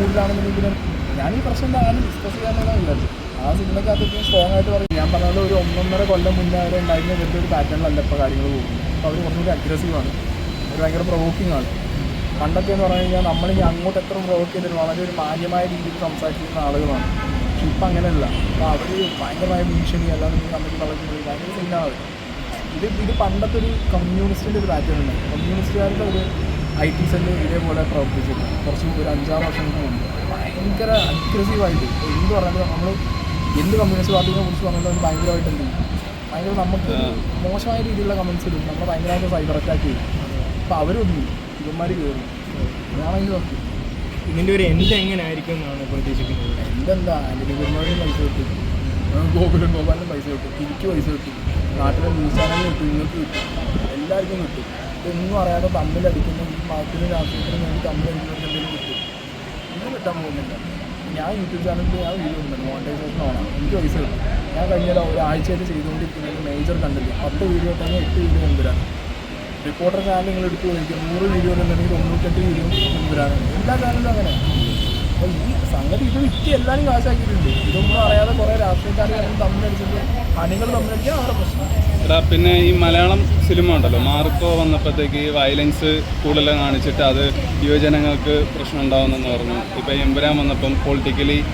മൂഡിലാണെന്നുണ്ടെങ്കിലും ഞാൻ ഈ പ്രശ്നം ആരും ഡിസ്കസ് ചെയ്യാമെന്നാണ് വിചാരിച്ചത് ആ സിനിമക്കകത്ത് സ്ട്രോങ് ആയിട്ട് പറയും ഞാൻ പറഞ്ഞ ഒരു ഒന്നൊന്നര കൊല്ലം മുന്നേ അവരെ ഉണ്ടായിരുന്ന ഇവരുടെ ഒരു പാറ്റേണിലല്ല ഇപ്പോൾ കാര്യങ്ങൾ പോകുന്നത്. അപ്പോൾ അവർ കുറച്ചുകൂടി അഗ്രസീവാണ് അവർ ഭയങ്കര പ്രൊവോക്കിംഗ് ആണ്. പണ്ടൊക്കെ എന്ന് പറഞ്ഞു കഴിഞ്ഞാൽ നമ്മളിനി അങ്ങോട്ട് എത്ര പ്രൊവോക്ക് ചെയ്തിട്ട് വളരെ ഒരു മാന്യമായ രീതിയിൽ സംസാരിക്കുന്ന ആളുകളാണ്. പക്ഷെ ഇപ്പം അങ്ങനെയല്ല. അപ്പോൾ അവർ ഭയങ്കരമായ ഭീഷണി അല്ലാതെ നമുക്ക് കളഞ്ഞു ഭയങ്കര സീനാണ് ഇത് ഇത് പണ്ടത്തെ ഒരു കമ്മ്യൂണിസ്റ്റിന്റെ ഒരു പാറ്റേൺ ഉണ്ട് കമ്മ്യൂണിസ്റ്റുകാരുടെ ഒരു ഐ ടി സെല്ല് ഇതേപോലെ പ്രവർത്തിച്ചിരുന്നു കുറച്ച് ഒരു അഞ്ചാറ് വർഷങ്ങൾക്ക് മുമ്പ്. ഭയങ്കര അഗ്രസീവായിട്ട് എന്ത് പറഞ്ഞാലും നമ്മൾ എന്ത് കമ്മ്യൂണിസ്റ്റ് പാർട്ടിനെ കുറിച്ച് പറഞ്ഞാലും ഭയങ്കരമായിട്ട് എന്ത് ചെയ്യും? ഭയങ്കര നമുക്ക് മോശമായ രീതിയിലുള്ള കമൻസ് ഇടും. നമ്മൾ ഭയങ്കരമായിട്ട് സൈബർ അറ്റാക്ക് ചെയ്യും. അപ്പോൾ അവരൊന്നും ഇവന്മാർ കയറും അതാണെങ്കിൽ നോക്കി ഇതിന്റെ ഒരു എൻഡ് എങ്ങനെ ആയിരിക്കും എന്നാണ് പ്രതീക്ഷിക്കുന്നത്? എന്തെന്താ? എന്റെ ഗുരുമാരും പൈസ കിട്ടും. ഗോകുലും ഗോപാലിനും പൈസ കിട്ടും. എനിക്ക് പൈസ കിട്ടും. നാട്ടിലെ ന്യൂസ് ചാനലിന് കിട്ടും. നിങ്ങൾക്ക് കിട്ടും. എല്ലാവർക്കും കിട്ടും. ഇതൊന്നും അറിയാതെ തമ്മിലടിക്കുന്നു മാറ്റിന് രാഷ്ട്രീയത്തിനും വേണ്ടി തമ്മിലടിക്കുന്നവർക്ക് എന്തെങ്കിലും കിട്ടും. ഒന്നും കിട്ടാൻ പോകുന്നില്ല. ഞാൻ യൂട്യൂബ് ചാനലിൽ ഞാൻ വീഡിയോ ഉണ്ട് മോണിറ്റൈസേഷൻ ആണ്. എനിക്ക് പൈസ കിട്ടും. ഞാൻ കഴിഞ്ഞ ഒരാഴ്ചയായിട്ട് ചെയ്തുകൊണ്ടിരിക്കുന്നത് മേജർ കണ്ടില്ല? പത്ത് വീഡിയോ തന്നെ എട്ട് വീഡിയോ എന്തിനാണ് റിപ്പോർട്ടർ ചാനൽ നിങ്ങൾ എടുത്തു നോക്കിയാൽ നൂറ് വീഡിയോ എന്നുണ്ടെങ്കിൽ തൊണ്ണൂറ്റെട്ട് വീഡിയോ എന്തിനാണ് എല്ലാ ചാനലും അങ്ങനെ. അപ്പോൾ ഈ സംഗതി ഇത് വിറ്റ് എല്ലാവരും കാശാക്കിയിട്ടുണ്ട്. ഇതൊന്നും അറിയാതെ കുറേ രാഷ്ട്രീയക്കാർ തമ്മിലടിച്ചിട്ട് അണികൾ തമ്മിലടിക്കാൻ അവരുടെ പ്രശ്നം. എടാ പിന്നെ ഈ മലയാളം സിനിമ ഉണ്ടല്ലോ. മാർക്കോ വന്നപ്പോഴത്തേക്ക് ഈ വയലൻസ് കൂടുതലും കാണിച്ചിട്ട് അത് യുവജനങ്ങൾക്ക് പ്രശ്നം ഉണ്ടാകുന്നെന്ന് പറഞ്ഞു. ഇപ്പോൾ എമ്പുരാൻ വന്നപ്പം പൊളിറ്റിക്കലി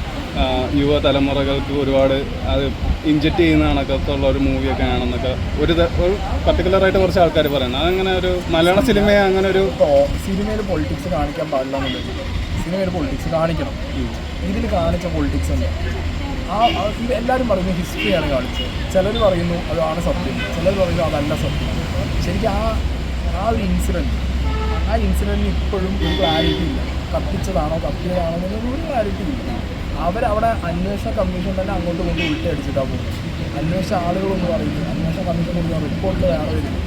യുവതലമുറകൾക്ക് ഒരുപാട് അത് ഇഞ്ചക്റ്റ് ചെയ്യുന്ന കണക്കത്തുള്ള ഒരു മൂവിയൊക്കെ ആണെന്നൊക്കെ ഒരു ത- ഒരു പർട്ടിക്കുലറായിട്ട് കുറച്ച് ആൾക്കാർ പറയുന്നത് അതങ്ങനെ ഒരു മലയാള സിനിമയെ അങ്ങനെ ഒരു സിനിമയിൽ പൊളിറ്റിക്സ് കാണിക്കാൻ പാടില്ല എന്നുള്ളത് സിനിമയിൽ പൊളിറ്റിക്സ് കാണിക്കണം. ഇതിൽ കാണിച്ച പൊളിറ്റിക്സ് ഉണ്ട് ആ എല്ലാവരും പറയുന്നു ഹിസ്റ്ററിയാണ് കാണിച്ചത്. ചിലർ പറയുന്നു അതാണ് സത്യം. ചിലർ പറയുന്നു അതല്ല സത്യം. ശരിക്കും ആ ആ ഒരു ഇൻസിഡന്റ് ആ ഇൻസിഡന്റിന് ഇപ്പോഴും ഒരു ക്ലാരിറ്റി ഇല്ല. കത്തിച്ചതാണോ കത്തിയതാണോ എന്നൊന്നും ഒരു ക്ലാരിറ്റി ഇല്ല. അവരവിടെ അന്വേഷണ കമ്മീഷൻ തന്നെ അങ്ങോട്ട് കൊണ്ട് ഉൾട്ടടിച്ചിട്ടാണ് പോകുന്നത്. അന്വേഷണ ആളുകളൊന്നും പറയുന്നു. അന്വേഷണ കമ്മീഷൻ കൊടുക്കുന്ന റിപ്പോർട്ട് വേറെ വരുന്നു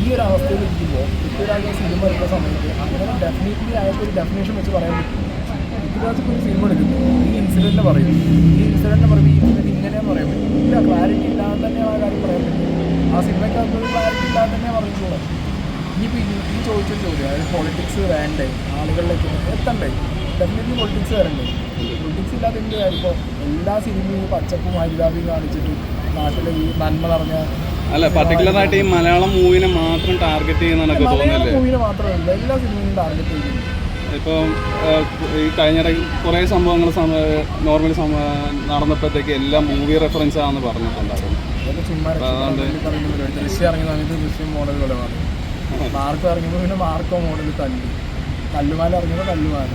ഈ ഒരു അവസ്ഥയിൽ ഇരിക്കുമ്പോൾ പൃഥ്വിരാജ് സിനിമ എടുക്കുന്ന സമയത്ത് അങ്ങനെ ഡെഫിനറ്റ്ലി അയാൾക്ക് ഒരു ഡെഫിനേഷൻ വെച്ച് പറയാൻ പറ്റും. പൃഥ്വിരാജ് ഒരു സിനിമ ഇൻസിഡന്റ് പറയും. ഈ ഇൻസിഡന്റ് പറയും ഈ ഇൻസിഡന്റ് ഇങ്ങനെയാണ് പറയാൻ പറ്റും. ഇല്ല ക്ലാരിറ്റി ഇല്ലാതെ തന്നെയാണ് ആ കാര്യം പറയാൻ പറ്റും ആ സിനിമയ്ക്കകത്ത് ഒരു ക്ലാരിറ്റി ഇല്ലാതെ തന്നെ പറഞ്ഞിട്ടുള്ളത് ഇനിയിപ്പോൾ ഈ ഈ ചോദിച്ചൊരു ചോദ്യം അതായത് പൊളിറ്റിക്സ് വേണ്ടേ? ആളുകളിലേക്ക് എത്തണ്ടേ? ഡെഫിനറ്റ്ലി പൊളിറ്റിക്സ് വരണ്ടേ? പൊളിറ്റിക്സ് ഇല്ലാതെ എന്ത് കാര്യം? ഇപ്പോൾ എല്ലാ സിനിമയും പച്ചപ്പും ഹരിതാപിയും കാണിച്ചിട്ട് നാട്ടിലെ ഈ നന്മ നിറഞ്ഞ അല്ല പർട്ടിക്കുലറായിട്ട് ഈ മലയാളം മൂവിനെ മാത്രം ടാർഗറ്റ് ചെയ്യുന്നതൊക്കെ തോന്നുന്നില്ലേ മൂവിനെ മാത്രമല്ല എല്ലാ സിനിമയും ടാർഗറ്റ് ചെയ്യുന്നു ഇപ്പം ഈ കഴിഞ്ഞ കുറേ സംഭവങ്ങൾ നോർമലി നടന്നപ്പോഴത്തേക്ക് എല്ലാം മൂവി റെഫറൻസ് ആണെന്ന് പറഞ്ഞിട്ടുണ്ടായിരുന്നു. അതുകൊണ്ട്. ദൃശ്യം ഇറങ്ങിയ സമയത്ത് ദൃശ്യം മോഡൽ പോലെ മാറി. മാർക്കോ ഇറങ്ങിയപ്പോൾ പിന്നെ മാർക്കോ മോഡൽ തല്ലു. കല്ലുമാല ഇറങ്ങിയപ്പോൾ കല്ലുമാല